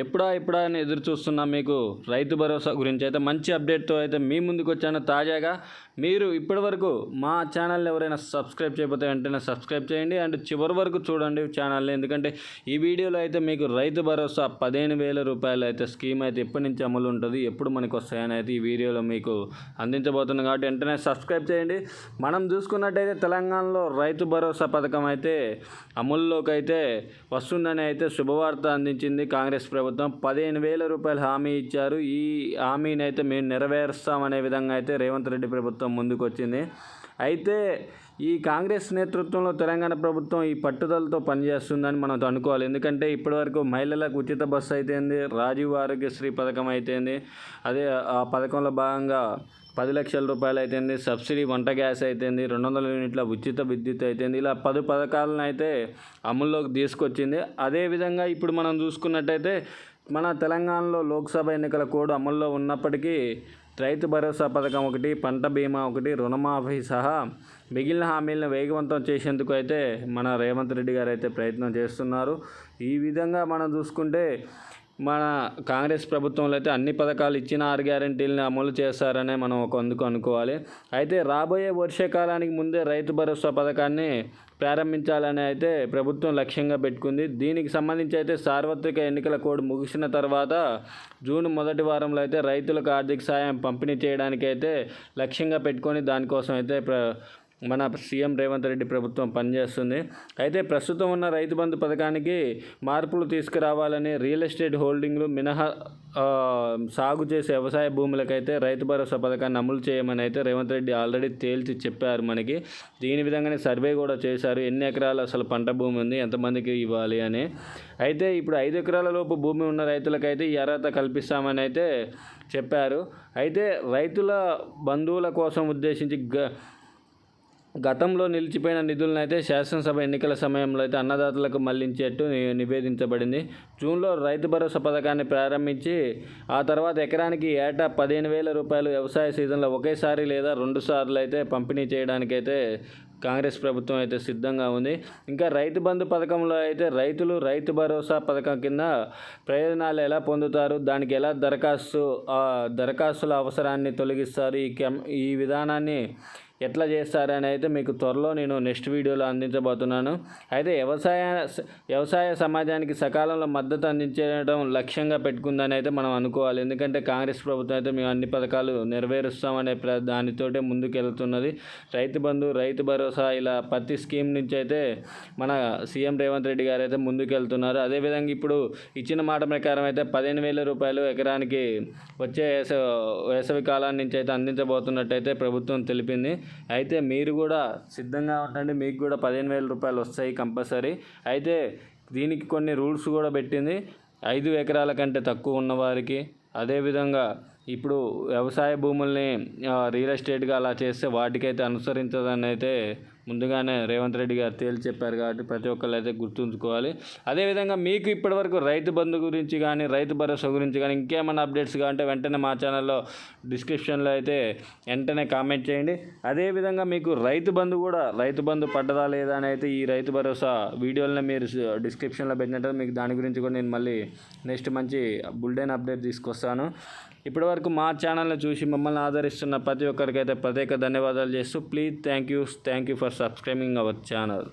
ఎప్పుడా ఎప్పుడా అని ఎదురు చూస్తున్నా మీకు రైతు భరోసా గురించి అయితే మంచి అప్డేట్తో అయితే మీ ముందుకు వచ్చాను. తాజాగా మీరు ఇప్పటివరకు మా ఛానల్ని ఎవరైనా సబ్స్క్రైబ్ చేయకపోతే వెంటనే సబ్స్క్రైబ్ చేయండి అండ్ చివరి వరకు చూడండి ఛానల్ని. ఎందుకంటే ఈ వీడియోలో అయితే మీకు రైతు భరోసా పదిహేను వేల రూపాయలు అయితే స్కీమ్ అయితే ఎప్పటి నుంచి అమలు ఉంటుంది ఎప్పుడు మనకు వస్తాయని అయితే ఈ వీడియోలో మీకు అందించబోతుంది కాబట్టి వెంటనే సబ్స్క్రైబ్ చేయండి. మనం చూసుకున్నట్టయితే తెలంగాణలో రైతు భరోసా పథకం అయితే అమల్లోకి అయితే వస్తుందని అయితే శుభవార్త అందించింది కాంగ్రెస్ ప్రభుత్వం. ప్రభుత్వం పదిహేను వేల రూపాయలు హామీ ఇచ్చారు. ఈ హామీని అయితే మేము నెరవేరుస్తామనే విధంగా అయితే రేవంత్ రెడ్డి ప్రభుత్వం ముందుకు వచ్చింది అయితే ఈ కాంగ్రెస్ నేతృత్వంలో తెలంగాణ ప్రభుత్వం ఈ పట్టుదలతో పనిచేస్తుందని మనం అనుకోవాలి. ఎందుకంటే ఇప్పటివరకు మహిళలకు ఉచిత బస్సు అయితేంది రాజీవ్ ఆరోగ్యశ్రీ పథకం అయితేంది అదే ఆ పథకంలో భాగంగా పది లక్షల రూపాయలు అయితేంది సబ్సిడీ వంట గ్యాస్ అయితేంది రెండు వందల యూనిట్ల ఉచిత విద్యుత్ అయితేంది ఇలా పది పథకాలను అయితే అమల్లోకి తీసుకొచ్చింది. అదేవిధంగా ఇప్పుడు మనం చూసుకున్నట్టయితే మన తెలంగాణలో లోక్సభ ఎన్నికల కోడ్ అమల్లో ఉన్నప్పటికీ రైతు భరోసా పథకం ఒకటి పంట బీమా ఒకటి రుణమాఫీ సహా మిగిలిన హామీలను వేగవంతం చేసేందుకు అయితే మన రేవంత్ రెడ్డి గారు అయితే ప్రయత్నం చేస్తున్నారు. ఈ విధంగా మనం చూసుకుంటే మన కాంగ్రెస్ ప్రభుత్వంలో అయితే అన్ని పథకాలు ఇచ్చిన ఆరు గ్యారంటీలను అమలు చేస్తారనే మనం ఒక అందుకు అనుకోవాలి. అయితే రాబోయే వర్షాకాలానికి ముందే రైతు భరోసా పథకాన్ని ప్రారంభించాలని అయితే ప్రభుత్వం లక్ష్యంగా పెట్టుకుంది. దీనికి సంబంధించి అయితే సార్వత్రిక ఎన్నికల కోడ్ ముగిసిన తర్వాత జూన్ మొదటి వారంలో అయితే రైతులకు ఆర్థిక సాయం పంపిణీ చేయడానికి అయితే లక్ష్యంగా పెట్టుకొని దానికోసం అయితే ప్ర మన సీఎం రేవంత్ రెడ్డి ప్రభుత్వం పనిచేస్తుంది. అయితే ప్రస్తుతం ఉన్న రైతు బంధు పథకానికి మార్పులు తీసుకురావాలని రియల్ ఎస్టేట్ హోల్డింగ్లు మినహా సాగు చేసే వ్యవసాయ భూములకైతే రైతు భరోసా పథకాన్ని అమలు చేయమని అయితే రేవంత్ రెడ్డి ఆల్రెడీ తేల్చి చెప్పారు మనకి. దీని విధంగానే సర్వే కూడా చేశారు. ఎన్ని ఎకరాలు అసలు పంట భూమి ఉంది? ఎంతమందికి ఇవ్వాలి అని. అయితే ఇప్పుడు ఐదు ఎకరాల లోపు భూమి ఉన్న రైతులకైతే ఈ అర్హత కల్పిస్తామని అయితే చెప్పారు. అయితే రైతుల బంధువుల కోసం ఉద్దేశించి గ గతంలో నిలిచిపోయిన నిధులను అయితే శాసనసభ ఎన్నికల సమయంలో అయితే అన్నదాతలకు మళ్ళించేట్టు నివేదించబడింది. జూన్లో రైతు భరోసా పథకాన్ని ప్రారంభించి ఆ తర్వాత ఎకరానికి ఏటా పదిహేను వేల రూపాయలు వ్యవసాయ సీజన్లో ఒకేసారి లేదా రెండు సార్లు అయితే పంపిణీ చేయడానికైతే కాంగ్రెస్ ప్రభుత్వం అయితే సిద్ధంగా ఉంది. ఇంకా రైతు బంధు పథకంలో అయితే రైతులు రైతు భరోసా పథకం కింద ప్రయోజనాలు ఎలా పొందుతారు? దానికి ఎలా దరఖాస్తు దరఖాస్తుల అవసరాన్ని తొలగిస్తారు? ఈ ఈ విధానాన్ని ఎట్లా చేస్తారని అయితే మీకు త్వరలో నేను నెక్స్ట్ వీడియోలో అందించబోతున్నాను. అయితే వ్యవసాయ వ్యవసాయ సమాజానికి సకాలంలో మద్దతు అందించడం లక్ష్యంగా పెట్టుకుందని అయితే మనం అనుకోవాలి. ఎందుకంటే కాంగ్రెస్ ప్రభుత్వం అయితే మేము అన్ని పథకాలు నెరవేరుస్తామనే దానితోటే ముందుకెళ్తున్నది. రైతు బంధు రైతు భరోసా ఇలా ప్రతి స్కీమ్ నుంచి అయితే మన సీఎం రేవంత్ రెడ్డి గారు అయితే ముందుకెళ్తున్నారు. అదేవిధంగా ఇప్పుడు ఇచ్చిన మాట ప్రకారం అయితే పదిహేను వేల రూపాయలు ఎకరానికి వచ్చే వేసవి కాలం నుంచి అయితే అందించబోతున్నట్టయితే ప్రభుత్వం తెలిపింది. అయితే మీరు కూడా సిద్ధంగా ఉండండి. మీకు కూడా పదిహేను వేల రూపాయలు వస్తాయి కంపల్సరీ. అయితే దీనికి కొన్ని రూల్స్ కూడా పెట్టింది. ఐదు ఎకరాల కంటే తక్కువ ఉన్నవారికి. అదేవిధంగా ఇప్పుడు వ్యవసాయ భూముల్ని రియల్ ఎస్టేట్గా అలా చేస్తే వాటికైతే అనుసరించదని అయితే ముందుగానే రేవంత్ రెడ్డి గారు తేల్చి చెప్పారు కాబట్టి ప్రతి ఒక్కరు అయితే గుర్తుంచుకోవాలి. అదేవిధంగా మీకు ఇప్పటివరకు రైతు బంధు గురించి కానీ రైతు భరోసా గురించి కానీ ఇంకేమైనా అప్డేట్స్ కావాలంటే వెంటనే మా ఛానల్లో డిస్క్రిప్షన్లో అయితే వెంటనే కామెంట్ చేయండి. అదేవిధంగా మీకు రైతు బంధు కూడా రైతు బంధు పడ్డదా లేదా అని అయితే ఈ రైతు భరోసా వీడియోలను మీరు డిస్క్రిప్షన్లో పెట్టినట్టు మీకు దాని గురించి కూడా నేను మళ్ళీ నెక్స్ట్ మంచి బుల్డెన్ అప్డేట్ తీసుకొస్తాను. ఇప్పటివరకు మా ఛానల్ని చూసి మమ్మల్ని ఆదరిస్తున్న ప్రతి ఒక్కరికైతే ప్రత్యేక ధన్యవాదాలు చేస్తూ please thank you thank you for subscribing our channel.